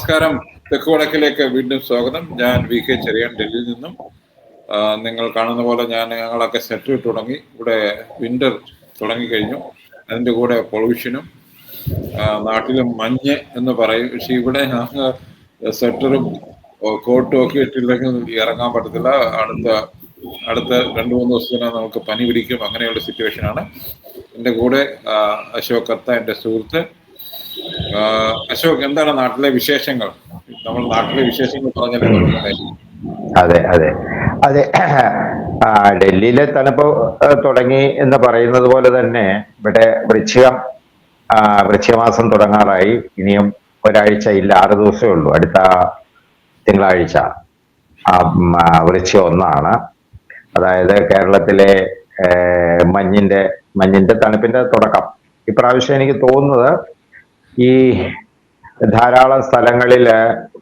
നമസ്കാരം. തെക്ക് വടക്കിലേക്ക് വീണ്ടും സ്വാഗതം. ഞാൻ വി കെ ചെറിയാൻ ഡൽഹിയിൽ നിന്നും. നിങ്ങൾ കാണുന്ന പോലെ ഞാൻ ഞങ്ങളൊക്കെ സെറ്റിൽ തുടങ്ങി. ഇവിടെ വിന്റർ തുടങ്ങിക്കഴിഞ്ഞു. അതിന്റെ കൂടെ പൊള്യൂഷനും നാട്ടിലും മഞ്ഞ് എന്ന് പറയും. പക്ഷെ ഇവിടെ ഞങ്ങൾ സെറ്ററും കോട്ടും ഒക്കെ ഇട്ടില്ലെങ്കിൽ ഇറങ്ങാൻ പറ്റത്തില്ല. അടുത്ത അടുത്ത രണ്ട് മൂന്ന് ദിവസത്തിന് നമുക്ക് പനി പിടിക്കും. അങ്ങനെയുള്ള സിറ്റുവേഷനാണ് എന്റെ കൂടെ അശോക് കത്ത എന്റെ സുഹൃത്ത് അശോക് എന്താണ് നാട്ടിലെ വിശേഷങ്ങൾ? നമ്മൾ നാട്ടിലെ വിശേഷങ്ങൾ അതെ അതെ. അതെ ഡൽഹിയിലെ തണുപ്പ് തുടങ്ങി എന്ന് പറയുന്നത് പോലെ തന്നെ ഇവിടെ വൃശ്ചികം വൃശ്ചികമാസം തുടങ്ങാറായി. ഇനിയും ഒരാഴ്ച ഇല്ല ആറ് ദിവസമേ ഉള്ളൂ. അടുത്ത തിങ്കളാഴ്ച വൃശ്ചികം ഒന്നാണ്. അതായത് കേരളത്തിലെ മഞ്ഞിന്റെ മഞ്ഞിന്റെ തണുപ്പിന്റെ തുടക്കം. ഇപ്രാവശ്യം എനിക്ക് തോന്നുന്നത് ഈ ധാരാളം സ്ഥലങ്ങളിൽ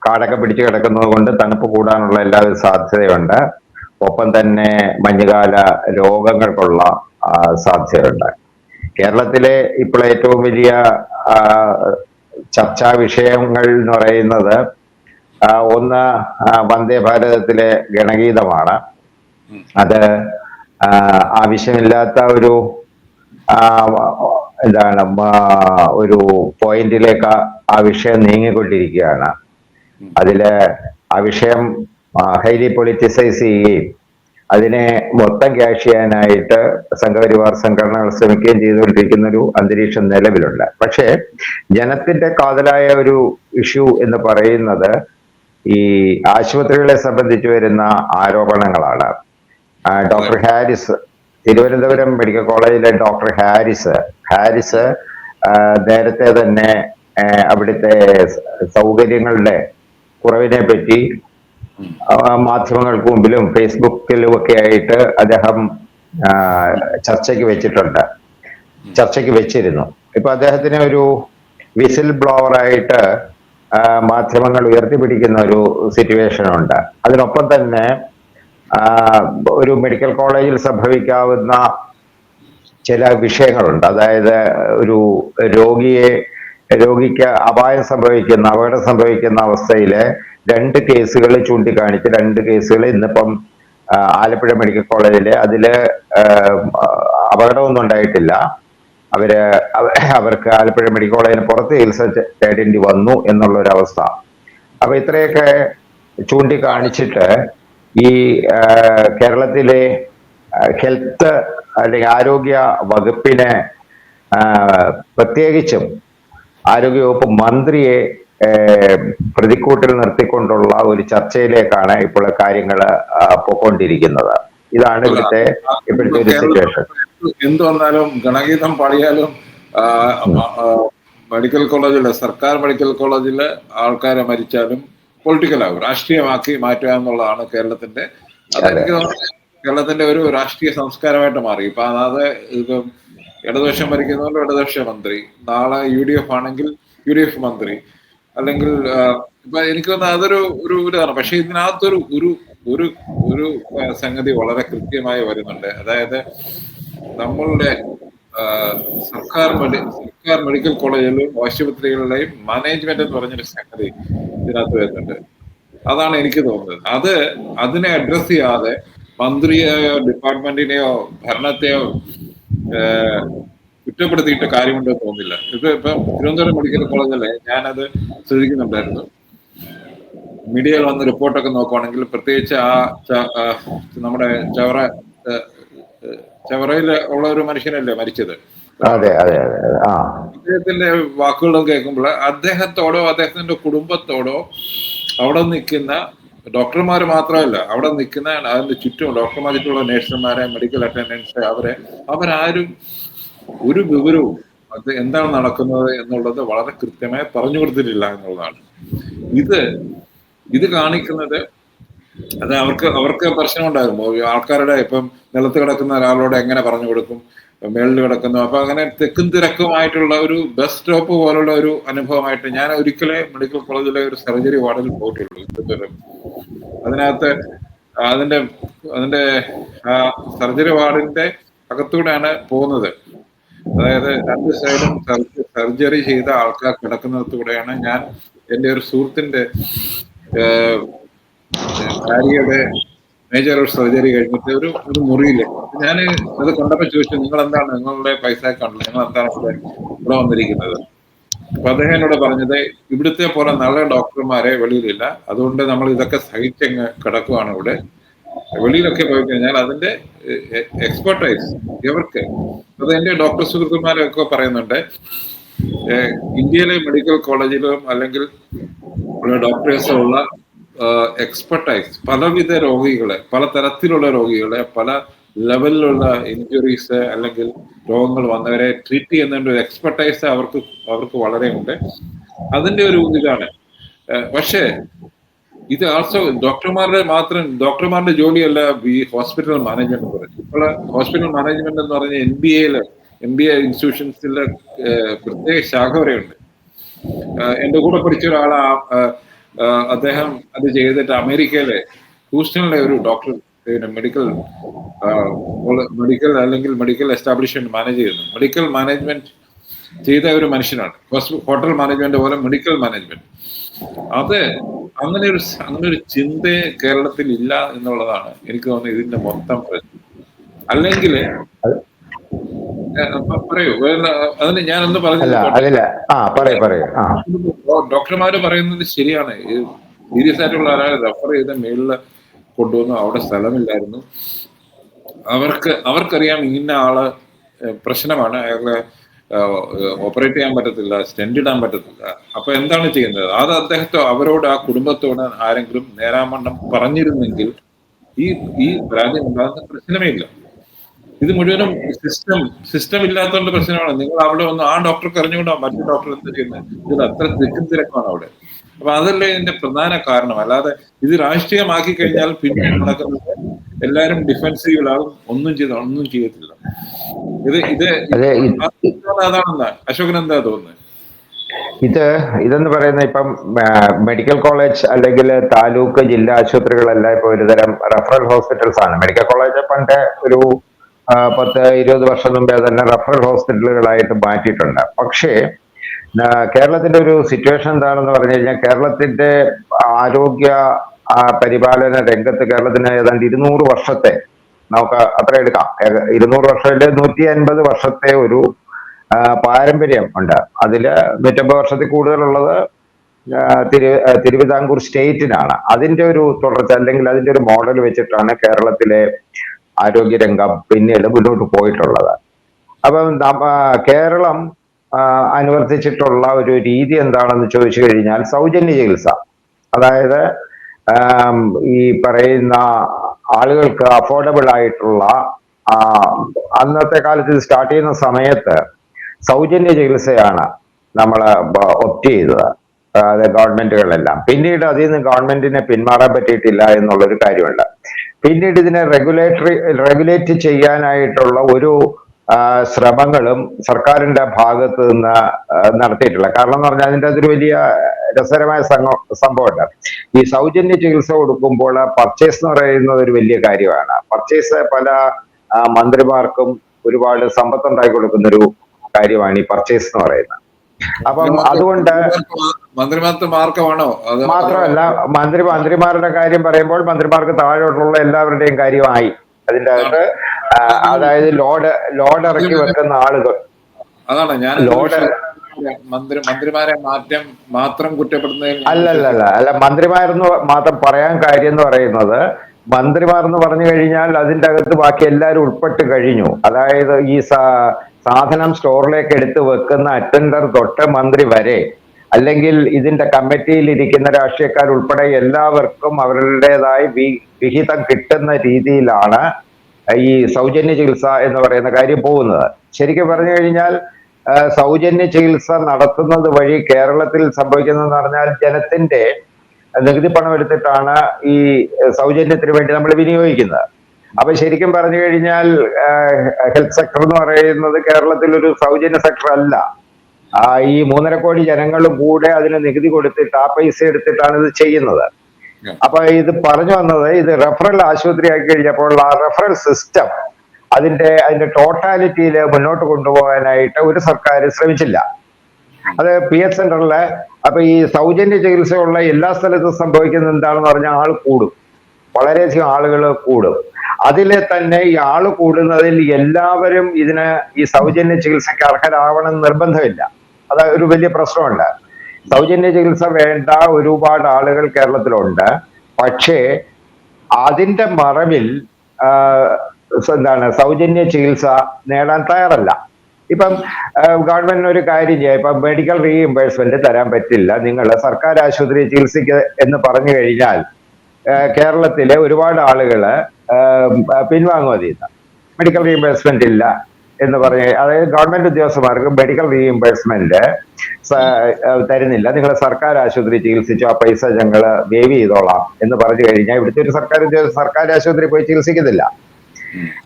കാടൊക്കെ പിടിച്ചു കിടക്കുന്നത് കൊണ്ട് തണുപ്പ് കൂടാനുള്ള എല്ലാ സാധ്യതയുണ്ട്. ഒപ്പം തന്നെ മഞ്ഞുകാല രോഗങ്ങൾക്കുള്ള സാധ്യതയുണ്ട്. കേരളത്തിലെ ഇപ്പോൾ ഏറ്റവും വലിയ ചർച്ചാ വിഷയങ്ങൾ എന്ന് പറയുന്നത് ഒന്ന് വന്ദേ ഭാരതത്തിലെ ഗണഗീതമാണ്. അത് ആവശ്യമില്ലാത്ത ഒരു എന്താണ് ഒരു പോയിന്റിലേക്ക് ആ- വിഷയം നീങ്ങിക്കൊണ്ടിരിക്കുകയാണ്. അതിൽ ആ വിഷയം ഹൈലി പൊളിറ്റിസൈസ് ചെയ്യുകയും അതിനെ മൊത്തം ക്യാഷ് ചെയ്യാനായിട്ട് സംഘപരിവാർ സംഘടനകൾ ശ്രമിക്കുകയും ചെയ്തുകൊണ്ടിരിക്കുന്ന ഒരു അന്തരീക്ഷം നിലവിലുണ്ട് പക്ഷേ ജനത്തിന്റെ കാതലായ ഒരു ഇഷ്യൂ എന്ന് പറയുന്നത് ഈ ആശുപത്രികളെ സംബന്ധിച്ച് വരുന്ന ആരോപണങ്ങളാണ് ഡോക്ടർ ഹാരിസ് തിരുവനന്തപുരം മെഡിക്കൽ കോളേജിലെ ഡോക്ടർ ഹാരിസ്. ഹാരിസ് നേരത്തെ തന്നെ അവിടുത്തെ സൗകര്യങ്ങളുടെ കുറവിനെ പറ്റി മാധ്യമങ്ങൾക്ക് മുമ്പിലും ഫേസ്ബുക്കിലും ഒക്കെ ആയിട്ട് അദ്ദേഹം ചർച്ചയ്ക്ക് വെച്ചിട്ടുണ്ട്. ചർച്ചയ്ക്ക് വെച്ചിരുന്നു. ഇപ്പൊ അദ്ദേഹത്തിന് ഒരു വിസിൽ ബ്ലോവർ ആയിട്ട് മാധ്യമങ്ങൾ ഉയർത്തിപ്പിടിക്കുന്ന ഒരു സിറ്റുവേഷൻ ഉണ്ട് അതിനൊപ്പം തന്നെ ഒരു മെഡിക്കൽ കോളേജിൽ സംഭവിക്കാവുന്ന ചില വിഷയങ്ങളുണ്ട്. അതായത് ഒരു രോഗിയെ രോഗിക്ക് അപായം സംഭവിക്കുന്ന അപകടം സംഭവിക്കുന്ന അവസ്ഥയിൽ രണ്ട് കേസുകൾ ചൂണ്ടിക്കാണിച്ച് രണ്ട് കേസുകൾ ഇന്നിപ്പം ആലപ്പുഴ മെഡിക്കൽ കോളേജിൽ അതിൽ അപകടമൊന്നും ഉണ്ടായിട്ടില്ല. അവർ അവ- അവർക്ക് ആലപ്പുഴ മെഡിക്കൽ കോളേജിന് പുറത്ത് ചികിത്സ തേടേണ്ടി വന്നു എന്നുള്ള ഒരു അവസ്ഥ അപ്പൊ ഇത്രയൊക്കെ ചൂണ്ടിക്കാണിച്ചിട്ട് ഈ കേരളത്തിലെ ഹെൽത്ത് അല്ലെങ്കിൽ ആരോഗ്യ വകുപ്പിനെ പ്രത്യേകിച്ചും ആരോഗ്യവകുപ്പ് മന്ത്രിയെ പ്രതിക്കൂട്ടിൽ നിർത്തിക്കൊണ്ടുള്ള ഒരു ചർച്ചയിലേക്കാണ് ഇപ്പോൾ കാര്യങ്ങൾ പോയിക്കൊണ്ടിരിക്കുന്നത് ഇതാണ് ഇവിടുത്തെ ഇപ്പോഴത്തെ ഒരു സിറ്റുവേഷൻ എന്ത് വന്നാലും ഗണഗീതം പാടിയാലും മെഡിക്കൽ കോളേജിലെ സർക്കാർ മെഡിക്കൽ കോളേജിലെ ആൾക്കാരെ മരിച്ചാലും പൊളിറ്റിക്കലാകും രാഷ്ട്രീയമാക്കി മാറ്റുക എന്നുള്ളതാണ് കേരളത്തിന്റെ അതെനിക്ക് കേരളത്തിന്റെ ഒരു രാഷ്ട്രീയ സംസ്കാരമായിട്ട് മാറി. ഇപ്പൊ അതായത് ഇപ്പം ഇടതുപക്ഷം ഭരിക്കുന്നതുകൊണ്ട് ഇടതുപക്ഷ മന്ത്രി നാളെ യു ഡി എഫ് ആണെങ്കിൽ യു ഡി എഫ് മന്ത്രി അല്ലെങ്കിൽ ഇപ്പൊ എനിക്ക് തോന്നുന്നത് അതൊരു ഒരു ഇതാണ്. പക്ഷെ ഇതിനകത്തൊരു ഒരു ഒരു ഒരു സംഗതി വളരെ കൃത്യമായി വരുന്നുണ്ട്. അതായത് നമ്മളുടെ സർക്കാർ സർക്കാർ മെഡിക്കൽ കോളേജിലും ആശുപത്രികളിലെയും മാനേജ്മെന്റ് എന്ന് പറഞ്ഞൊരു സംഗതി ഇതിനകത്ത് വരുന്നുണ്ട്. അതാണ് എനിക്ക് തോന്നുന്നത്. അത് അതിനെ അഡ്രസ് ചെയ്യാതെ മന്ത്രിയെയോ ഡിപ്പാർട്ട്മെന്റിനെയോ ഭരണത്തെയോ കുറ്റപ്പെടുത്തിയിട്ട് കാര്യമുണ്ടെന്ന് തോന്നില്ല. ഇത് ഇപ്പം തിരുവനന്തപുരം മെഡിക്കൽ കോളേജല്ലേ ഞാനത് ശ്രദ്ധിക്കുന്നുണ്ടായിരുന്നു. മീഡിയയിൽ വന്ന് റിപ്പോർട്ടൊക്കെ നോക്കുവാണെങ്കിൽ പ്രത്യേകിച്ച് ആ നമ്മുടെ ചവറ ചവറയിൽ ഉള്ള ഒരു മനുഷ്യനല്ലേ മരിച്ചത്? അതെ അതെ അതെ. ആ. അദ്ദേഹത്തിന്റെ വാക്കുകളും കേൾക്കുമ്പോൾ അദ്ദേഹത്തോടോ അദ്ദേഹത്തിന്റെ കുടുംബത്തോടോ അവിടെ നിൽക്കുന്ന ഡോക്ടർമാർ മാത്രമല്ല അവിടെ നിൽക്കുന്ന അതിന്റെ ചുറ്റും ഡോക്ടർമാർ ചുറ്റുമുള്ള നേഴ്സുമാരെ മെഡിക്കൽ അറ്റൻഡൻസ് അവരെ അവരാരും ഒരു വിവരവും അത് എന്താണ് നടക്കുന്നത് എന്നുള്ളത് വളരെ കൃത്യമായി പറഞ്ഞു കൊടുത്തിട്ടില്ല എന്നുള്ളതാണ്. ഇത് ഇത് കാണിക്കുന്നത് അത് അവർക്ക് അവർക്ക് പ്രശ്നമുണ്ടാകും ഈ ആൾക്കാരുടെ ഇപ്പം നിലത്ത് കിടക്കുന്ന ഒരാളോട് എങ്ങനെ പറഞ്ഞു കൊടുക്കും? മേളിൽ കിടക്കുന്നു. അപ്പൊ അങ്ങനെ തെക്കും തിരക്കുമായിട്ടുള്ള ഒരു ബസ് സ്റ്റോപ്പ് പോലുള്ള ഒരു അനുഭവമായിട്ട് ഞാൻ ഒരിക്കലേ മെഡിക്കൽ കോളേജിലെ ഒരു സർജറി വാർഡിൽ പോയിട്ടുള്ളൂ. തിരുവനന്തപുരം അതിനകത്ത് അതിന്റെ അതിന്റെ സർജറി വാർഡിന്റെ അകത്തൂടെയാണ് പോകുന്നത്. അതായത് രണ്ട് സൈഡും സർജറി ചെയ്ത ആൾക്കാർ കിടക്കുന്നിടത്തൂടെയാണ് ഞാൻ എന്റെ ഒരു സുഹൃത്തിന്റെ ഭാര്യയുടെ മേജർ സർജറി കഴിഞ്ഞിട്ട് ഒരു ഒരു മുറിയിൽ. ഞാൻ അത് കണ്ടപ്പോൾ ചോദിച്ചു നിങ്ങൾ എന്താണ് നിങ്ങളുടെ പൈസ കണ്ടത് നിങ്ങൾ എന്താണ് ഇവിടെ ഇവിടെ വന്നിരിക്കുന്നത്? അപ്പൊ അദ്ദേഹം എന്നോട് പറഞ്ഞത് ഇവിടുത്തെ പോലെ നല്ല ഡോക്ടർമാരെ വെളിയിലില്ല. അതുകൊണ്ട് നമ്മൾ ഇതൊക്കെ സഹിച്ചങ്ങ് കിടക്കുവാണ് ഇവിടെ. വെളിയിലൊക്കെ പോയി കഴിഞ്ഞാൽ അതിന്റെ എക്സ്പെർട്ടൈസ് ഇവർക്ക്. അത് എന്റെ ഡോക്ടർ സുഹൃത്തുമാരൊക്കെ പറയുന്നുണ്ട് ഇന്ത്യയിലെ മെഡിക്കൽ കോളേജിലും അല്ലെങ്കിൽ ഡോക്ടേഴ്സും ഉള്ള എക്സ്പെർട്ടൈസ് പലവിധ രോഗികളെ പല തരത്തിലുള്ള രോഗികളെ പല ലെവലിലുള്ള ഇഞ്ചുറീസ് അല്ലെങ്കിൽ രോഗങ്ങൾ വന്നവരെ ട്രീറ്റ് ചെയ്യുന്നതിന്റെ ഒരു എക്സ്പെർട്ടൈസ് അവർക്ക് അവർക്ക് വളരെ ഉണ്ട്. അതിന്റെ ഒരു ഇതാണ് പക്ഷേ ഇത് ആൾസോ ഡോക്ടർമാരുടെ മാത്രം ഡോക്ടർമാരുടെ ജോലിയല്ല ഈ ഹോസ്പിറ്റൽ മാനേജ്മെന്റ് പറഞ്ഞു ഇപ്പോൾ ഹോസ്പിറ്റൽ മാനേജ്മെന്റ് എന്ന് പറഞ്ഞ എൻ ബി എയിൽ എം ബി എ ഇൻസ്റ്റിറ്റ്യൂഷൻസിലെ പ്രത്യേക ശാഖ വരെയുണ്ട്. എന്റെ കൂടെ പഠിച്ച ഒരാൾ അദ്ദേഹം അത് ചെയ്തിട്ട് അമേരിക്കയിലെ ഹൂസ്റ്റണിലെ ഒരു ഡോക്ടർ മെഡിക്കൽ മെഡിക്കൽ അല്ലെങ്കിൽ മെഡിക്കൽ എസ്റ്റാബ്ലിഷ്മെന്റ് മാനേജ് ചെയ്യുന്നു. മെഡിക്കൽ മാനേജ്മെന്റ് ചെയ്ത ഒരു മനുഷ്യനാണ്. ഹോട്ടൽ മാനേജ്മെന്റ് പോലെ മെഡിക്കൽ മാനേജ്മെന്റ് അത് അങ്ങനെ ഒരു അങ്ങനെ ഒരു ചിന്ത കേരളത്തിൽ ഇല്ല എന്നുള്ളതാണ് എനിക്ക് തോന്നുന്നത് ഇതിന്റെ മൊത്തം പ്രശ്നം. അല്ലെങ്കിൽ പറയൂ. വേറെ- അതിന് ഞാൻ ഒന്ന് അല്ല പറഞ്ഞു ആ പറയൂ പറയൂ. ഡോക്ടർമാര് പറയുന്നത് ശരിയാണ്. സീരിയസ് ആയിട്ടുള്ള ഒരാളെ റെഫർ ചെയ്ത മേളിൽ കൊണ്ടുവന്നു അവിടെ സ്ഥലമില്ലായിരുന്നു. അവർക്ക് അവർക്കറിയാം ഇന്ന ആൾ പ്രശ്നമാണ്. അയാളെ ഓപ്പറേറ്റ് ചെയ്യാൻ പറ്റത്തില്ല സ്റ്റെൻഡ് ഇടാൻ പറ്റത്തില്ല. അപ്പൊ എന്താണ് ചെയ്യുന്നത് അത് അദ്ദേഹത്തോ അവരോട് ആ കുടുംബത്തോട് ആരെങ്കിലും നേരാമണ്ണം പറഞ്ഞിരുന്നെങ്കിൽ ഈ ഈ പരാതി ഉണ്ടാകുന്ന പ്രശ്നമേ ഇല്ല. ഇത് മുഴുവനും സിസ്റ്റം സിസ്റ്റം ഇല്ലാത്തതുകൊണ്ട് പ്രശ്നമാണ്. നിങ്ങൾ അവിടെ ഒന്ന് ആ ഡോക്ടർക്ക് അറിഞ്ഞുകൊണ്ടോ മറ്റു ഡോക്ടർ എന്താ ചെയ്യുന്നത് ഇത് അത്ര തിക്കും തിരക്കാണ് അവിടെ. അപ്പൊ അതല്ലേ ഇതിന്റെ പ്രധാന കാരണം. അല്ലാതെ ഇത് രാഷ്ട്രീയമാക്കി കഴിഞ്ഞാൽ പിന്നെ നടക്കുന്നത് എല്ലാരും ഡിഫെൻസീവിലാകും ഒന്നും ചെയ്ത ഒന്നും ചെയ്യത്തില്ല. ഇത് ഇത് അതാണെന്ന അശോകൻ എന്താ തോന്നുന്നത് ഇത് ഇതെന്ന് പറയുന്ന ഇപ്പം മെഡിക്കൽ കോളേജ് അല്ലെങ്കിൽ താലൂക്ക് ജില്ലാ ആശുപത്രികളെല്ലാം ഇപ്പൊ ഒരുതരം റെഫറൽ ഹോസ്പിറ്റൽസ് ആണ്. മെഡിക്കൽ കോളേജ് പണ്ട് ഒരു പത്ത് ഇരുപത് വർഷം മുമ്പേ തന്നെ റഫറൽ ഹോസ്പിറ്റലുകളായിട്ട് മാറ്റിയിട്ടുണ്ട്. പക്ഷേ കേരളത്തിന്റെ ഒരു സിറ്റുവേഷൻ എന്താണെന്ന് പറഞ്ഞു കഴിഞ്ഞാൽ കേരളത്തിന്റെ ആരോഗ്യ പരിപാലന രംഗത്ത് കേരളത്തിന് ഏതാണ്ട് ഇരുന്നൂറ് വർഷത്തെ നമുക്ക് അത്ര എടുക്കാം. ഇരുന്നൂറ് വർഷത്തിൽ നൂറ്റി അൻപത് വർഷത്തെ ഒരു പാരമ്പര്യം ഉണ്ട്. അതിൽ നൂറ്റമ്പത് വർഷത്തിൽ കൂടുതലുള്ളത് തിരു തിരുവിതാംകൂർ സ്റ്റേറ്റിനാണ്. അതിന്റെ ഒരു തുടർച്ച അല്ലെങ്കിൽ അതിന്റെ ഒരു മോഡൽ വെച്ചിട്ടാണ് കേരളത്തിലെ ആരോഗ്യരംഗം പിന്നീട് മുന്നോട്ട് പോയിട്ടുള്ളത്. അപ്പം കേരളം അനുവർത്തിച്ചിട്ടുള്ള ഒരു രീതി എന്താണെന്ന് ചോദിച്ചു കഴിഞ്ഞാൽ സൗജന്യ ചികിത്സ. അതായത് ഈ പറയുന്ന ആളുകൾക്ക് അഫോർഡബിൾ ആയിട്ടുള്ള അന്നത്തെ കാലത്ത് സ്റ്റാർട്ട് ചെയ്യുന്ന സമയത്ത് സൗജന്യ ചികിത്സയാണ് നമ്മൾ ഒപ്റ്റ് ചെയ്തത്. അതായത് ഗവൺമെന്റുകളെല്ലാം. പിന്നീട് അതിൽ നിന്ന് ഗവൺമെന്റിനെ പിന്മാറാൻ പറ്റിയിട്ടില്ല എന്നുള്ളൊരു കാര്യമുണ്ട്. പിന്നീട് ഇതിനെ റെഗുലേറ്ററി റെഗുലേറ്റ് ചെയ്യാനായിട്ടുള്ള ഒരു ശ്രമങ്ങളും സർക്കാരിന്റെ ഭാഗത്ത് നിന്ന് നടത്തിയിട്ടില്ല. കാരണം എന്ന് പറഞ്ഞാൽ അതിന്റെ അതൊരു വലിയ രസകരമായ സംഭവമുണ്ട്. ഈ സൗജന്യ ചികിത്സ കൊടുക്കുമ്പോൾ പർച്ചേസ് എന്ന് പറയുന്നത് ഒരു വലിയ കാര്യമാണ്. പർച്ചേസ് പല മന്ത്രിമാർക്കും ഒരുപാട് സമ്പത്ത് ഉണ്ടാക്കി കൊടുക്കുന്ന ഒരു കാര്യമാണ് ഈ പർച്ചേസ് എന്ന് പറയുന്നത്. അപ്പം അതുകൊണ്ട് മന്ത്രിമാർക്ക് അത് മാത്രമല്ല മന്ത്രി മന്ത്രിമാരുടെ കാര്യം പറയുമ്പോൾ മന്ത്രിമാർക്ക് താഴോട്ടുള്ള എല്ലാവരുടെയും കാര്യമായി. അതിന്റെ അകത്ത് അതായത് ലോഡ് ലോഡ് ഇറക്കി വെക്കുന്ന ആളുകൾ. അതാണ്. ഞാൻ ലോഡ് മന്ത്രി മന്ത്രിമാരെ മാറ്റം മാത്രം കുറ്റപ്പെടുന്നതിൽ അല്ലല്ല അല്ല മന്ത്രിമാരെന്ന് മാത്രം പറയാൻ കാര്യം എന്ന് പറയുന്നത് മന്ത്രിമാർ എന്ന് പറഞ്ഞു കഴിഞ്ഞാൽ അതിന്റെ അകത്ത് ബാക്കി എല്ലാവരും ഉൾപ്പെട്ട് കഴിഞ്ഞു. അതായത് ഈ സാധനം സ്റ്റോറിലേക്ക് എടുത്ത് വെക്കുന്ന അറ്റൻഡർ തൊട്ട് മന്ത്രി വരെ അല്ലെങ്കിൽ ഇതിന്റെ കമ്മിറ്റിയിൽ ഇരിക്കുന്ന രാഷ്ട്രീയക്കാർ ഉൾപ്പെടെ എല്ലാവർക്കും അവരുടേതായ വിഹിതം കിട്ടുന്ന രീതിയിലാണ് ഈ സൗജന്യ ചികിത്സ എന്ന് പറയുന്ന കാര്യം പോകുന്നത്. ശരിക്കും പറഞ്ഞു കഴിഞ്ഞാൽ സൗജന്യ ചികിത്സ നടത്തുന്നത് വഴി കേരളത്തിൽ സംഭവിക്കുന്നതെന്ന് പറഞ്ഞാൽ ജനത്തിന്റെ നികുതി പണം എടുത്തിട്ടാണ് ഈ സൗജന്യത്തിന് വേണ്ടി നമ്മൾ വിനിയോഗിക്കുന്നത്. അപ്പൊ ശരിക്കും പറഞ്ഞു കഴിഞ്ഞാൽ ഹെൽത്ത് സെക്ടർ എന്ന് പറയുന്നത് കേരളത്തിൽ ഒരു സൗജന്യ സെക്ടർ അല്ല. ആ, ഈ മൂന്നര കോടി ജനങ്ങളും കൂടെ അതിന് നികുതി കൊടുത്തിട്ട് ആ പൈസ എടുത്തിട്ടാണ് ഇത് ചെയ്യുന്നത്. അപ്പൊ ഇത് പറഞ്ഞു വന്നത് ഇത് റെഫറൽ ആശുപത്രി ആക്കി കഴിഞ്ഞപ്പോൾ ആ റെഫറൽ സിസ്റ്റം അതിന്റെ അതിന്റെ ടോട്ടാലിറ്റിയിൽ മുന്നോട്ട് കൊണ്ടുപോകാനായിട്ട് ഒരു സർക്കാർ ശ്രമിച്ചില്ല. അത് പി എച്ച് സെന്ററിലെ അപ്പൊ ഈ സൗജന്യ ചികിത്സയുള്ള എല്ലാ സ്ഥലത്തും സംഭവിക്കുന്നത് എന്താണെന്ന് പറഞ്ഞാൽ ആൾ കൂടും. വളരെയധികം ആളുകൾ കൂടും. അതിലെ തന്നെ ഈ ആൾ കൂടുന്നതിൽ എല്ലാവരും ഇതിന് ഈ സൗജന്യ ചികിത്സയ്ക്ക് അർഹരാവണം നിർബന്ധമില്ല. അത് ഒരു വലിയ പ്രശ്നമുണ്ട് സൗജന്യ ചികിത്സ വേണ്ട ഒരുപാട് ആളുകൾ കേരളത്തിലുണ്ട്. പക്ഷേ അതിന്റെ മറവിൽ എന്താണ് സൗജന്യ ചികിത്സ നേടാൻ തയ്യാറല്ല. ഇപ്പം ഗവൺമെന്റിന് ഒരു കാര്യം ചെയ്യാം. ഇപ്പം മെഡിക്കൽ റീഇംബേഴ്സ്മെന്റ് തരാൻ പറ്റില്ല. നിങ്ങൾ സർക്കാർ ആശുപത്രി ചികിത്സയ്ക്ക് എന്ന് പറഞ്ഞു കഴിഞ്ഞാൽ കേരളത്തിലെ ഒരുപാട് ആളുകൾ പിൻവാങ്ങുക ചെയ്യുന്ന മെഡിക്കൽ റീഇംബേഴ്സ്മെന്റ് ഇല്ല എന്ന് പറഞ്ഞ അതായത് ഗവൺമെന്റ് ഉദ്യോഗസ്ഥന്മാർക്ക് മെഡിക്കൽ റീഇംബേഴ്സ്മെന്റ് തരുന്നില്ല. നിങ്ങൾ സർക്കാർ ആശുപത്രി ചികിത്സിച്ചു ആ പൈസ ഞങ്ങൾ വേവ് ചെയ്തോളാം എന്ന് പറഞ്ഞു കഴിഞ്ഞാൽ ഇവിടുത്തെ ഒരു സർക്കാർ ഉദ്യോഗസ്ഥ സർക്കാർ ആശുപത്രി പോയി ചികിത്സിക്കുന്നില്ല.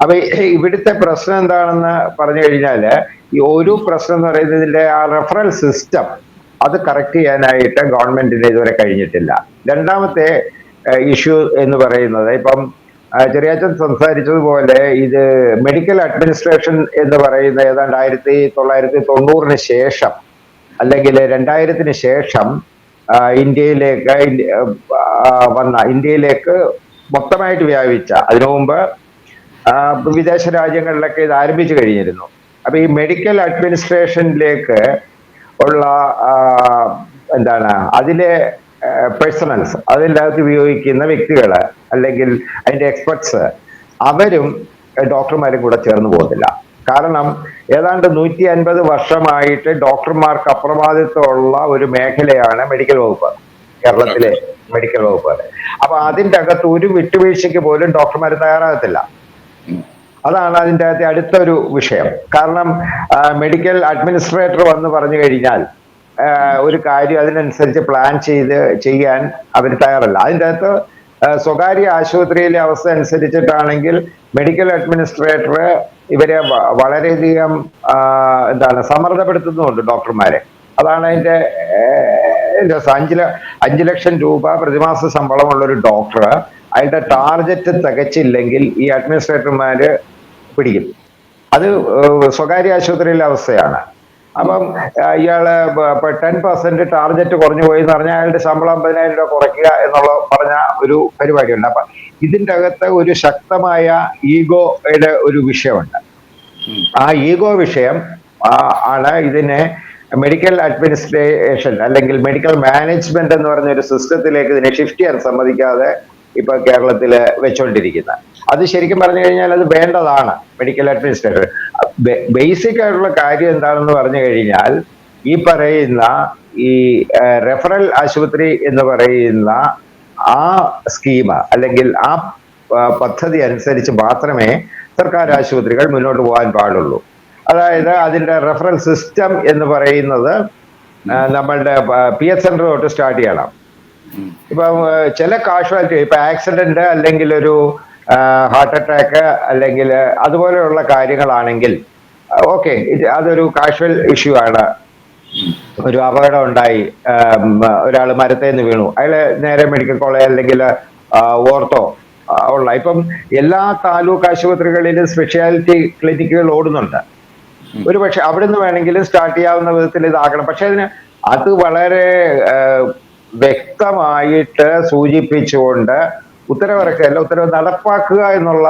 അപ്പൊ ഇവിടുത്തെ പ്രശ്നം എന്താണെന്ന് പറഞ്ഞു കഴിഞ്ഞാൽ ഈ ഒരു പ്രശ്നം എന്ന് പറയുന്നതിന്റെ ആ റെഫറൽ സിസ്റ്റം അത് കറക്റ്റ് ചെയ്യാനായിട്ട് ഗവൺമെന്റിന് ഇതുവരെ കഴിഞ്ഞിട്ടില്ല. രണ്ടാമത്തെ ഇഷ്യൂ എന്ന് പറയുന്നത് ഇപ്പം ചെറിയാച്ചൻ സംസാരിച്ചതുപോലെ ഇത് മെഡിക്കൽ അഡ്മിനിസ്ട്രേഷൻ എന്ന് പറയുന്ന ഏതാണ്ട് ആയിരത്തി തൊള്ളായിരത്തി തൊണ്ണൂറിന് ശേഷം അല്ലെങ്കിൽ രണ്ടായിരത്തിന് ശേഷം ഇന്ത്യയിലേക്ക് വന്ന ഇന്ത്യയിലേക്ക് മൊത്തമായിട്ട് വ്യാപിച്ച അതിനു മുമ്പ് വിദേശ രാജ്യങ്ങളിലൊക്കെ ഇത് ആരംഭിച്ചു കഴിഞ്ഞിരുന്നു. അപ്പൊ ഈ മെഡിക്കൽ അഡ്മിനിസ്ട്രേഷനിലേക്ക് ഉള്ള എന്താണ് അതിലെ പേഴ്സണൽസ് അതിന്റെ ഉപയോഗിക്കുന്ന വ്യക്തികൾ അല്ലെങ്കിൽ അതിന്റെ എക്സ്പെർട്സ് അവരും ഡോക്ടർമാരും കൂടെ ചേർന്ന് പോകുന്നില്ല. കാരണം ഏതാണ്ട് നൂറ്റി അൻപത് വർഷമായിട്ട് ഡോക്ടർമാർക്ക് അപ്രമാദിത്വമുള്ള ഒരു മേഖലയാണ് മെഡിക്കൽ വകുപ്പ്. കേരളത്തിലെ മെഡിക്കൽ വകുപ്പ്. അപ്പൊ അതിന്റെ അകത്ത് ഒരു വിട്ടുവീഴ്ചയ്ക്ക് പോലും ഡോക്ടർമാർ തയ്യാറാകത്തില്ല. അതാണ് അതിന്റെ അകത്തെ അടുത്തൊരു വിഷയം. കാരണം മെഡിക്കൽ അഡ്മിനിസ്ട്രേറ്റർ വന്ന് പറഞ്ഞു കഴിഞ്ഞാൽ ഒരു കാര്യം അതിനനുസരിച്ച് പ്ലാൻ ചെയ്ത് ചെയ്യാൻ അവർ തയ്യാറല്ല. അതിന്റെ അകത്ത് സ്വകാര്യ ആശുപത്രിയിലെ അവസ്ഥ അനുസരിച്ചിട്ടാണെങ്കിൽ മെഡിക്കൽ അഡ്മിനിസ്ട്രേറ്റർ ഇവരെ വളരെയധികം എന്താണ് സമ്മർദ്ദപ്പെടുത്തുന്നുണ്ട് ഡോക്ടർമാരെ. അതാണ് അതിന്റെ അഞ്ചു അഞ്ച് ലക്ഷം രൂപ പ്രതിമാസ ശമ്പളമുള്ള ഒരു ഡോക്ടർ അയാളുടെ ടാർഗറ്റ് തികച്ചില്ലെങ്കിൽ ഈ അഡ്മിനിസ്ട്രേറ്റർമാര് പിടിക്കും. അത് സ്വകാര്യ ആശുപത്രിയിലെ അവസ്ഥയാണ്. അപ്പം ഇയാൾ ടെൻ പെർസെന്റ് ടാർഗറ്റ് കുറഞ്ഞു പോയി എന്ന് പറഞ്ഞാൽ അയാളുടെ ശമ്പളം അമ്പതിനായിരം രൂപ കുറയ്ക്കുക എന്നുള്ള പറഞ്ഞ ഒരു പരിപാടിയുണ്ട്. അപ്പൊ ഇതിന്റെ അകത്ത് ഒരു ശക്തമായ ഈഗോയുടെ ഒരു വിഷയമുണ്ട്. ആ ഈഗോ വിഷയം ആണ് ഇതിനെ മെഡിക്കൽ അഡ്മിനിസ്ട്രേഷൻ അല്ലെങ്കിൽ മെഡിക്കൽ മാനേജ്മെന്റ് എന്ന് പറഞ്ഞ ഒരു സിസ്റ്റത്തിലേക്ക് ഇതിനെ ഷിഫ്റ്റ് ചെയ്യാൻ സമ്മതിക്കാതെ ഇപ്പൊ കേരളത്തിൽ വെച്ചുകൊണ്ടിരിക്കുന്നത് അത് ശരിക്കും പറഞ്ഞു കഴിഞ്ഞാൽ അത് വേണ്ടതാണ് മെഡിക്കൽ അഡ്മിനിസ്ട്രേറ്റർ ബേസിക് ആയിട്ടുള്ള കാര്യം എന്താണെന്ന് പറഞ്ഞു കഴിഞ്ഞാൽ ഈ പറയുന്ന ഈ റെഫറൽ ആശുപത്രി എന്ന് പറയുന്ന ആ സ്കീം അല്ലെങ്കിൽ ആ പദ്ധതി അനുസരിച്ച് മാത്രമേ സർക്കാർ ആശുപത്രികൾ മുന്നോട്ട് പോകാൻ പാടുള്ളൂ. അതായത് അതിന്റെ റെഫറൽ സിസ്റ്റം എന്ന് പറയുന്നത് നമ്മളുടെ പി എച്ച് സെന്റർ തൊട്ട് സ്റ്റാർട്ട് ചെയ്യണം. ഇപ്പം ചില കാഷ്വാലിറ്റി ഇപ്പം ആക്സിഡന്റ് അല്ലെങ്കിൽ ഒരു ഹാർട്ട് അറ്റാക്ക് അല്ലെങ്കിൽ അതുപോലെയുള്ള കാര്യങ്ങളാണെങ്കിൽ ഓക്കെ അതൊരു കാഷ്വൽ ഇഷ്യൂ ആണ്. ഒരു അപകടം ഉണ്ടായി. ഒരാൾ മരത്തിൽ നിന്ന് വീണു. അയാൾ നേരെ മെഡിക്കൽ കോളേജ് അല്ലെങ്കിൽ ഓർത്തോ ഉള്ള ഇപ്പം എല്ലാ താലൂക്ക് ആശുപത്രികളിലും സ്പെഷ്യാലിറ്റി ക്ലിനിക്കുകൾ ഓടുന്നുണ്ട്. ഒരു പക്ഷെ അവിടെ നിന്ന് വേണമെങ്കിലും സ്റ്റാർട്ട് ചെയ്യാവുന്ന വിധത്തിൽ ഇതാക്കണം പക്ഷെ അതിന് അത് വളരെ വ്യക്തമായിട്ട് സൂചിപ്പിച്ചുകൊണ്ട് ഉത്തരവിറക്കല്ല ഉത്തരവ് നടപ്പാക്കുക എന്നുള്ള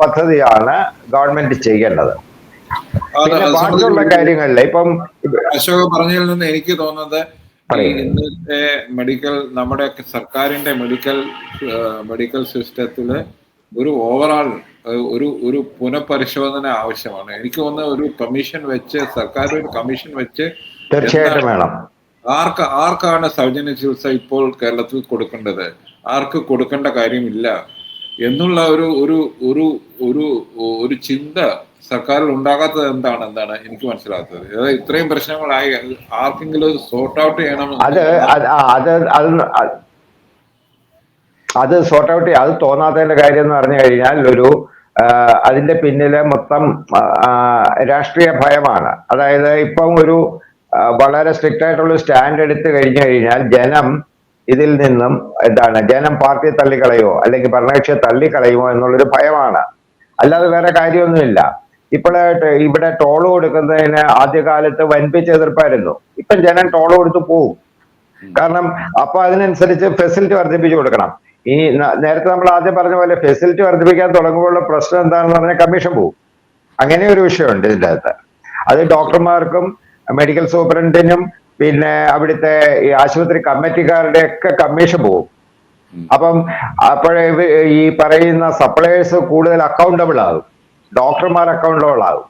പദ്ധതിയാണ് ഗവൺമെന്റ് ചെയ്യേണ്ടത്. പിന്നെ ബാക്കിയുള്ള കാര്യങ്ങളിൽ ഇപ്പം അശോക് പറഞ്ഞതിൽ നിന്ന് എനിക്ക് തോന്നുന്നത് ഇന്നത്തെ മെഡിക്കൽ നമ്മുടെ സർക്കാരിന്റെ മെഡിക്കൽ മെഡിക്കൽ സിസ്റ്റത്തിൽ ഒരു ഓവറാൾ ഒരു ഒരു പുനഃപരിശോധന ആവശ്യമാണ്. എനിക്ക് തോന്നുന്നത് ഒരു കമ്മീഷൻ വെച്ച് സർക്കാർ ഒരു കമ്മീഷൻ വെച്ച് തീർച്ചയായിട്ടും വേണം. ആർക്ക് ആർക്കാണ് സൗജന്യ ചികിത്സ ഇപ്പോൾ കേരളത്തിൽ കൊടുക്കേണ്ടത്? ആർക്ക് കൊടുക്കേണ്ട കാര്യമില്ല എന്നുള്ള ഒരു ഒരു ഒരു ഒരു ഒരു ചിന്ത സർക്കാരിൽ ഉണ്ടാകാത്തത് എന്താണ് എന്താണ് എനിക്ക് മനസ്സിലാത്തത് ഇത്രയും പ്രശ്നങ്ങളായി ആർക്കെങ്കിലും സോർട്ട് ഔട്ട് ചെയ്യണം അത് സോർട്ട് ഔട്ട് അത് തോന്നാത്തതിന്റെ കാര്യം എന്ന് പറഞ്ഞു കഴിഞ്ഞാൽ ഒരു അതിന്റെ പിന്നിലെ മൊത്തം രാഷ്ട്രീയ ഭയമാണ്. അതായത് ഇപ്പം ഒരു വളരെ സ്ട്രിക്റ്റ് ആയിട്ടുള്ള സ്റ്റാൻഡ് എടുത്തു കഴിഞ്ഞു കഴിഞ്ഞാൽ ജനം ഇതിൽ നിന്നും എന്താണ് ജനം പാർട്ടിയെ തള്ളിക്കളയോ അല്ലെങ്കിൽ ഭരണകക്ഷിയെ തള്ളിക്കളയുമോ എന്നുള്ളൊരു ഭയമാണ്. അല്ലാതെ വേറെ കാര്യമൊന്നുമില്ല. ഇപ്പോഴായിട്ട് ഇവിടെ ടോൾ കൊടുക്കുന്നതിന് ആദ്യകാലത്ത് വൻപിച്ച് എതിർപ്പായിരുന്നു. ഇപ്പം ജനം ടോൾ കൊടുത്ത് പോവും. കാരണം അപ്പൊ അതിനനുസരിച്ച് ഫെസിലിറ്റി വർദ്ധിപ്പിച്ചു കൊടുക്കണം. ഈ നേരത്തെ നമ്മൾ ആദ്യം പറഞ്ഞ പോലെ ഫെസിലിറ്റി വർദ്ധിപ്പിക്കാൻ തുടങ്ങുമ്പോഴുള്ള പ്രശ്നം എന്താണെന്ന് പറഞ്ഞാൽ കമ്മീഷൻ പോവും. അങ്ങനെ ഒരു വിഷയമുണ്ട് ഇതിന്റെ അകത്ത് അത് ഡോക്ടർമാർക്കും മെഡിക്കൽ സൂപ്രണ്ടിനും പിന്നെ അവിടുത്തെ ഈ ആശുപത്രി കമ്മിറ്റിക്കാരുടെ ഒക്കെ കമ്മീഷൻ പോകും അപ്പം അപ്പോഴേ ഈ പറയുന്ന സപ്ലയേഴ്സ് കൂടുതൽ അക്കൗണ്ടബിൾ ആകും. ഡോക്ടർമാർ അക്കൗണ്ടബിൾ ആകും.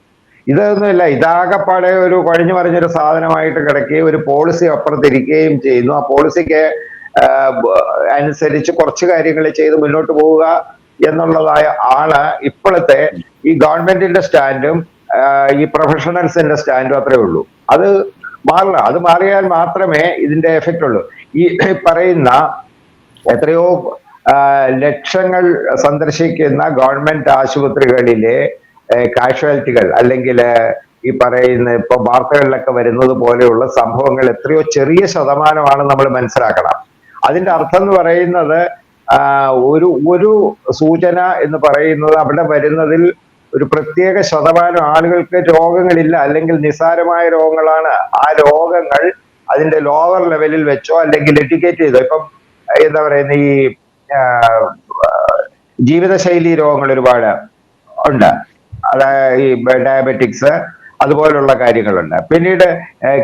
ഇതൊന്നുമില്ല ഇതാകപ്പാടെ ഒരു കുഴഞ്ഞു മറിഞ്ഞൊരു സാധനമായിട്ട് കിടക്കുകയും ഒരു പോളിസി അപ്പുറത്തിരിക്കുകയും ചെയ്യുന്നു. ആ പോളിസിക്ക് അനുസരിച്ച് കുറച്ച് കാര്യങ്ങൾ ചെയ്ത് മുന്നോട്ട് പോവുക എന്നുള്ളതായ ആണ് ഇപ്പോഴത്തെ ഈ ഗവൺമെന്റിന്റെ സ്റ്റാൻഡും ഈ പ്രൊഫഷണൽസിന്റെ സ്റ്റാൻഡും അത്രേ ഉള്ളൂ. അത് മാറണം. അത് മാറിയാൽ മാത്രമേ ഇതിന്റെ എഫക്റ്റ് ഉള്ളൂ. ഈ പറയുന്ന എത്രയോ ലക്ഷങ്ങൾ സന്ദർശിക്കുന്ന ഗവൺമെന്റ് ആശുപത്രികളിലെ കാഷ്വാലിറ്റികൾ അല്ലെങ്കിൽ ഈ പറയുന്ന ഇപ്പൊ വാർത്തകളിലൊക്കെ വരുന്നത് പോലെയുള്ള സംഭവങ്ങൾ എത്രയോ ചെറിയ ശതമാനമാണ് നമ്മൾ മനസ്സിലാക്കണം. അതിന്റെ അർത്ഥം എന്ന് പറയുന്നത് ഒരു ഒരു സൂചന എന്ന് പറയുന്നത് അവിടെ വരുന്നതിൽ ഒരു പ്രത്യേക ശതമാനം ആളുകൾക്ക് രോഗങ്ങളില്ല അല്ലെങ്കിൽ നിസ്സാരമായ രോഗങ്ങളാണ്. ആ രോഗങ്ങൾ അതിന്റെ ലോവർ ലെവലിൽ വെച്ചോ അല്ലെങ്കിൽ എഡ്യൂക്കേറ്റ് ചെയ്തോ. ഇപ്പം എന്താ പറയുന്ന ഈ ജീവിതശൈലി രോഗങ്ങൾ ഒരുപാട് ഉണ്ട്. അതായത് ഈ ഡയബറ്റിക്സ് അതുപോലുള്ള കാര്യങ്ങളുണ്ട്. പിന്നീട്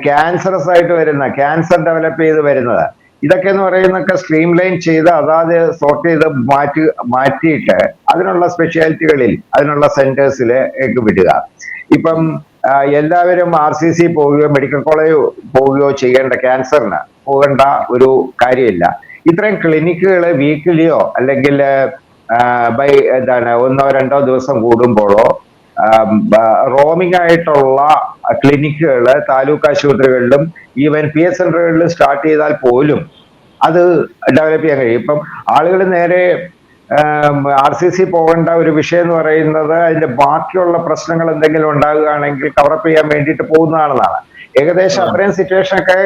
ക്യാൻസറസ് ആയിട്ട് വരുന്ന ക്യാൻസർ ഡെവലപ്പ് ചെയ്ത് വരുന്നത് ഇതൊക്കെ എന്ന് പറയുന്നൊക്കെ സ്ട്രീം ലൈൻ ചെയ്ത് അതാത് സോർട്ട് ചെയ്ത് മാറ്റി മാറ്റിയിട്ട് അതിനുള്ള സ്പെഷ്യാലിറ്റികളിൽ അതിനുള്ള സെന്റേഴ്സിലേക്ക് വിടുക. ഇപ്പം എല്ലാവരും ആർ സി സി പോവുകയോ മെഡിക്കൽ കോളേജ് പോവുകയോ ചെയ്യേണ്ട ക്യാൻസറിന് പോകേണ്ട ഒരു കാര്യമില്ല. ഇത്രയും ക്ലിനിക്കുകൾ വീക്കിലിയോ അല്ലെങ്കിൽ ബൈ എന്താണ് ഒന്നോ രണ്ടോ ദിവസം കൂടുമ്പോഴോ റോമിംഗ് ആയിട്ടുള്ള ക്ലിനിക്കുകൾ താലൂക്ക് ആശുപത്രികളിലും ഈവൻ പി എസ് സെന്ററുകളിലും സ്റ്റാർട്ട് ചെയ്താൽ പോലും അത് ഡെവലപ്പ് ചെയ്യാൻ കഴിയും. ഇപ്പം ആളുകൾ നേരെ ആർ സി സി പോകേണ്ട ഒരു വിഷയം എന്ന് പറയുന്നത് അതിന്റെ ബാക്കിയുള്ള പ്രശ്നങ്ങൾ എന്തെങ്കിലും ഉണ്ടാകുകയാണെങ്കിൽ കവറപ്പ് ചെയ്യാൻ വേണ്ടിയിട്ട് പോകുന്നതാണെന്നാണ്. ഏകദേശം അത്രയും സിറ്റുവേഷൻ ഒക്കെ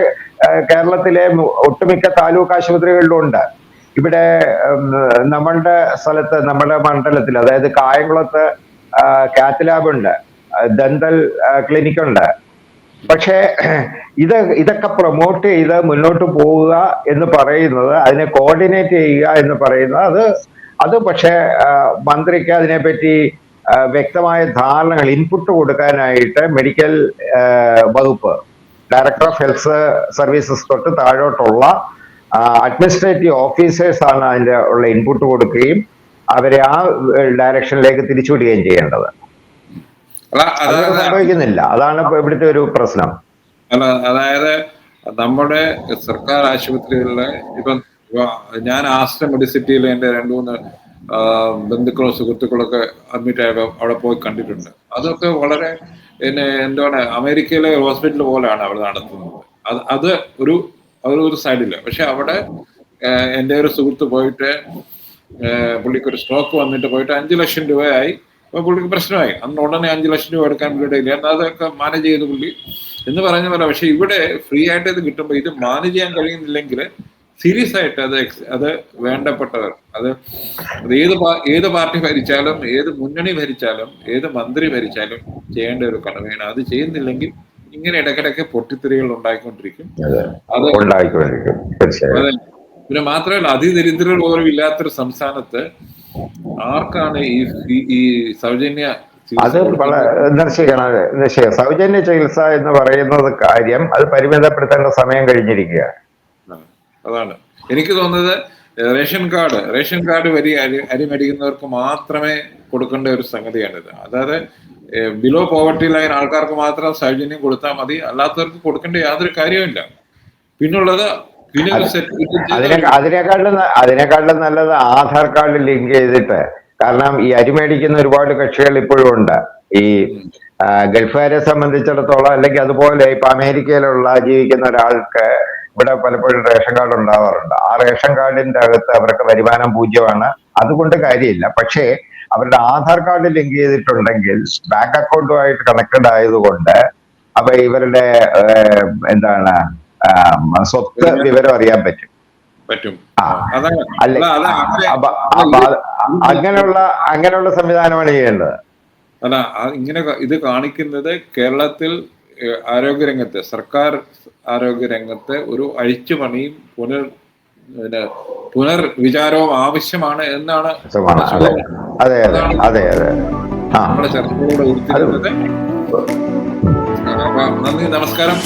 കേരളത്തിലെ ഒട്ടുമിക്ക താലൂക്ക് ആശുപത്രികളിലും ഉണ്ട്. ഇവിടെ നമ്മളുടെ സ്ഥലത്ത് നമ്മുടെ മണ്ഡലത്തിൽ അതായത് കായംകുളത്ത് കാത്ത് ലാബ് ഉണ്ട്. ദന്തൽ ക്ലിനിക് ഉണ്ട്. പക്ഷേ ഇത് ഇതൊക്കെ പ്രൊമോട്ട് ചെയ്ത് മുന്നോട്ട് പോവുക എന്ന് പറയുന്നത് അതിനെ കോർഡിനേറ്റ് ചെയ്യുക എന്ന് പറയുന്നത് അത് അത് പക്ഷേ മന്ത്രിക്ക് അതിനെപ്പറ്റി വ്യക്തമായ ധാരണകൾ ഇൻപുട്ട് കൊടുക്കാനായിട്ട് മെഡിക്കൽ വകുപ്പ് ഡയറക്ടർ ഓഫ് ഹെൽത്ത് സർവീസസ് തൊട്ട് താഴോട്ടുള്ള അഡ്മിനിസ്ട്രേറ്റീവ് ഓഫീസേഴ്സാണ് അതിന്റെ ഉള്ള ഇൻപുട്ട് കൊടുക്കുകയും അവരെ ആ ഡയറക്ഷനിലേക്ക് തിരിച്ചുവിടുകയും ചെയ്യേണ്ടത്. സംഭവിക്കുന്നില്ല. അതാണ് ഇവിടുത്തെ ഒരു പ്രശ്നം. അല്ല അതായത് നമ്മുടെ സർക്കാർ ആശുപത്രികളിലെ ഇപ്പം ഞാൻ ആസ്റ്റർ മെഡിസിറ്റിയിൽ എന്റെ രണ്ട് മൂന്ന് ബന്ധുക്കളും സുഹൃത്തുക്കളൊക്കെ അഡ്മിറ്റ് ആയപ്പോൾ അവിടെ പോയി കണ്ടിട്ടുണ്ട്. അതൊക്കെ വളരെ പിന്നെ എന്താണ് അമേരിക്കയിലെ ഹോസ്പിറ്റൽ പോലെയാണ് അവിടെ നടത്തുന്നത്. അത് അത് ഒരു അതൊരു സൈഡില്ല പക്ഷെ അവിടെ എന്റെ ഒരു സുഹൃത്ത് പോയിട്ട് പുള്ളിക്ക് ഒരു സ്ട്രോക്ക് വന്നിട്ട് പോയിട്ട് അഞ്ചു ലക്ഷം രൂപയായി. അപ്പൊ പുള്ളിക്ക് പ്രശ്നമായി. അന്ന് ഉടനെ അഞ്ചു ലക്ഷം രൂപ എടുക്കാൻ പുള്ളിയുടെ ഇല്ല. എന്നാൽ അതൊക്കെ മാനേജ് ചെയ്ത് പുള്ളി. എന്ന് പറഞ്ഞ പോലെ പക്ഷെ ഇവിടെ ഫ്രീ ആയിട്ട് ഇത് കിട്ടുമ്പോൾ ഇത് മാനേജ് ചെയ്യാൻ കഴിയുന്നില്ലെങ്കിൽ സീരിയസ് ആയിട്ട് അത് അത് വേണ്ടപ്പെട്ടവർ അത് ഏത് ഏത് പാർട്ടി ഭരിച്ചാലും ഏത് മുന്നണി ഭരിച്ചാലും ഏത് മന്ത്രി ഭരിച്ചാലും ചെയ്യേണ്ട ഒരു കടമയാണ്. അത് ചെയ്യുന്നില്ലെങ്കിൽ ഇങ്ങനെ ഇടക്കിടക്ക് പൊട്ടിത്തെറികൾ ഉണ്ടായിക്കൊണ്ടിരിക്കും. അത്. ഉണ്ടായിക്കൊണ്ടിരിക്കും. പിന്നെ മാത്രമല്ല അതിദരിദ്ര പോലും ഇല്ലാത്തൊരു സംസ്ഥാനത്ത് ആർക്കാണ് ഈ ഈ- സൗജന്യ അത് നിശ്ചയിക്കണം അതെ. നിശ്ചയം സൗജന്യ ചികിത്സ എന്ന് പറയുന്നത് കാര്യം അത് പരിമിതപ്പെടുത്തേണ്ട സമയം കഴിഞ്ഞിരിക്കുകയാണ്. അതാണ്. എനിക്ക് തോന്നുന്നത് റേഷൻ കാർഡ് റേഷൻ കാർഡ് വരി അരി അരി മേടിക്കുന്നവർക്ക് മാത്രമേ കൊടുക്കേണ്ട ഒരു സംഗതിയാണിത്. അതായത് ബിലോ പോവർട്ടി ലൈൻ ആൾക്കാർക്ക് മാത്രം സൗജന്യം കൊടുത്താൽ മതി. അല്ലാത്തവർക്ക് കൊടുക്കേണ്ട യാതൊരു കാര്യവുമില്ല. പിന്നുള്ളത് അതിനെക്കാട്ടിലും certificate അതിനെ അതിനേക്കാളും ന- നല്ലത് ആധാർ കാർഡ് ലിങ്ക് ചെയ്തിട്ട്. കാരണം ഈ അരി മേടിക്കുന്ന ഒരുപാട് കക്ഷികൾ ഇപ്പോഴും ഉണ്ട്. ഈ ഗൾഫുകാരെ സംബന്ധിച്ചിടത്തോളം അല്ലെങ്കിൽ അതുപോലെ ഇപ്പൊ അമേരിക്കയിലുള്ള ജീവിക്കുന്ന ഒരാൾക്ക് ഇവിടെ പലപ്പോഴും റേഷൻ കാർഡ് ഉണ്ടാവാറുണ്ട്. ആ റേഷൻ കാർഡിന്റെ അകത്ത് അവർക്ക് വരുമാനം പൂജ്യമാണ്. അതുകൊണ്ട് കാര്യമില്ല. പക്ഷേ അവരുടെ ആധാർ കാർഡ് ലിങ്ക് ചെയ്തിട്ടുണ്ടെങ്കിൽ ബാങ്ക് അക്കൗണ്ടുമായിട്ട് കണക്റ്റഡ് ആയതുകൊണ്ട് അപ്പൊ ഇവരുടെ എന്താണ് സ്വത്ത് വിവരം അറിയാൻ പറ്റും. പറ്റും. അങ്ങനെയുള്ള അങ്ങനെയുള്ള സംവിധാനമാണ് ചെയ്യേണ്ടത്. അല്ല ഇങ്ങനെ ഇത് കാണിക്കുന്നത് കേരളത്തിൽ ആരോഗ്യരംഗത്ത് സർക്കാർ ആരോഗ്യരംഗത്ത് ഒരു അഴിച്ചുപണിയും പുനർ പുനർവിചാരവും ആവശ്യമാണ് എന്നാണ് അതെ അതെ അതെ അതെ നമ്മുടെ ചർച്ചയോടെ നന്ദി നമസ്കാരം.